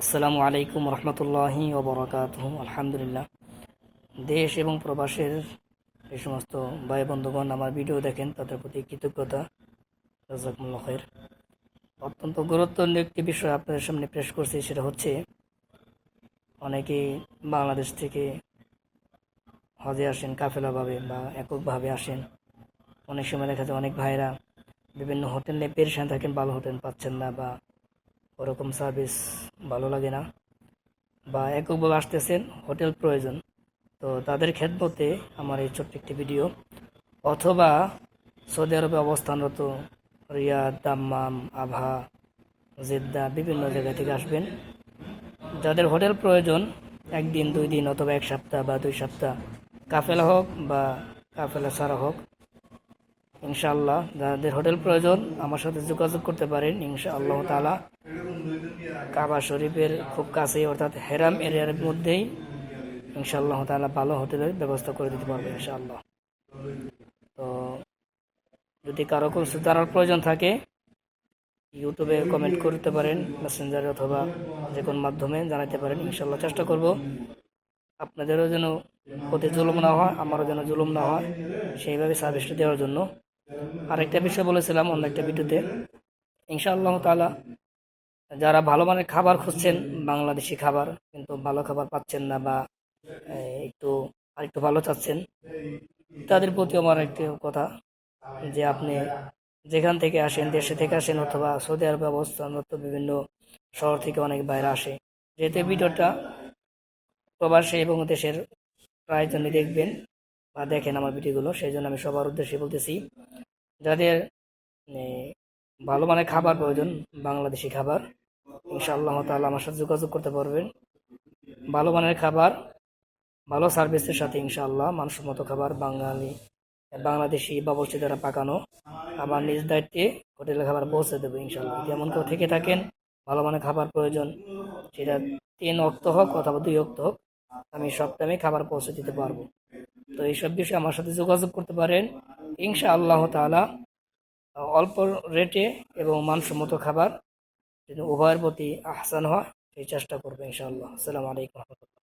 আসসালামু আলাইকুম রহমতুল্লাহি ওবরাকাত আলহামদুলিল্লাহ। দেশ এবং প্রবাসের এই সমস্ত ভাই বন্ধুগণ, আমার ভিডিও দেখেন, তাদের প্রতি কৃতজ্ঞতা। রাজাকুমুল্লাহ খের অত্যন্ত গুরুত্বপূর্ণ একটি বিষয় আপনাদের সামনে পেশ করছি, সেটা হচ্ছে অনেকেই বাংলাদেশ থেকে হজে আসেন, কাফেলাভাবে বা এককভাবে আসেন। অনেক সময় দেখা যায় অনেক ভাইরা বিভিন্ন হোটেলে পেরেশান থাকেন, ভালো হোটেল পাচ্ছেন না বা ওরকম সার্ভিস ভালো লাগে না। বা এককভাবে আসতেছেন, হোটেল প্রয়োজন। তো তাদের খেদমতে আমার এই ছোট্ট একটি ভিডিও। অথবা সৌদি আরবে অবস্থানরত রিয়াদ, দাম্মাম, আভা, জেদ্দা বিভিন্ন জায়গা থেকে আসবেন। যাদের হোটেল প্রয়োজন, একদিন, দুই দিন অথবা এক সপ্তাহ বা দুই সপ্তাহ কাফেলা হোক বা কাফেলা ছাড়া হোক, ইনশাআল্লাহ যাদের হোটেল প্রয়োজন, আমার সাথে যোগাযোগ করতে পারেন, ইনশাআল্লাহ তালা কাবা শরীফের খুব কাছেই, অর্থাৎ হেরাম এরিয়ার মধ্যেই ইনশাআল্লাহ তালা ভালো হোটেলের ব্যবস্থা করে দিতে পারব ইনশাআল্লাহ। তো যদি কারও কোনো সুতারার প্রয়োজন থাকে, ইউটিউবে কমেন্ট করতে পারেন, মেসেঞ্জারে অথবা যে কোনো মাধ্যমে জানাতে পারেন, ইনশাআল্লাহ চেষ্টা করব। আপনাদেরও যেন প্রতি জুলুম না হয়, আমারও যেন জুলুম না হয়, সেইভাবে সার্ভিসটা দেওয়ার জন্য। আরেকটা বিষয় বলেছিলাম অন্য একটা ভিডিওতে, ইনশাআল্লাহ তালা যারা ভালো মানের খাবার খুঁজছেন, বাংলাদেশি খাবার কিন্তু ভালো খাবার পাচ্ছেন না বা একটু, আরেকটু ভালো চাচ্ছেন, তাদের প্রতি আমার একটি কথা যে আপনি যেখান থেকে আসেন, দেশে থেকে আসেন অথবা সৌদি আরবে অবস্থানরত বিভিন্ন শহর থেকে অনেক বাইরে আসে। যেহেতু ভিডিওটা প্রবাসী এবং দেশের প্রায় প্রায়জনই দেখবেন বা দেখেন আমার ভিডিওগুলো, সেই জন্য আমি সবার উদ্দেশ্যে বলতেছি, যাদের ভালো মানের খাবার প্রয়োজন, বাংলাদেশি খাবার। ইনশাআল্লাহ তাআলা আমার সাথে যোগাযোগ করতে পারবেন। ভালো মানের খাবার, ভালো সার্ভিসের সাথে ইনশাআল্লাহ মানুষের মতো খাবার বাঙালি, বাংলাদেশি বাবরচি দ্বারা পাকানো। আমার নিজ দায়িত্বে হোটেলে খাবার পৌঁছে দেবো ইনশাআল্লাহ। যেমন কেউ থেকে থাকেন, ভালো মানের খাবার প্রয়োজন, সেটা তিন অক্ত হোক অথবা দুই অক্ত হোক, আমি সব টাইমে খাবার পৌঁছে দিতে পারব। তো এইসব বিষয়ে আমার সাথে যোগাযোগ করতে পারেন। ইনশা আল্লাহ তাআলা অল্প রেটে এবং মানসম্মত খাবার যদি উভয়ের প্রতি আহসান হয়, সেই চেষ্টা করবে ইনশাআল্লাহ। আসসালামু আলাইকুম রহমতুল্লাহ।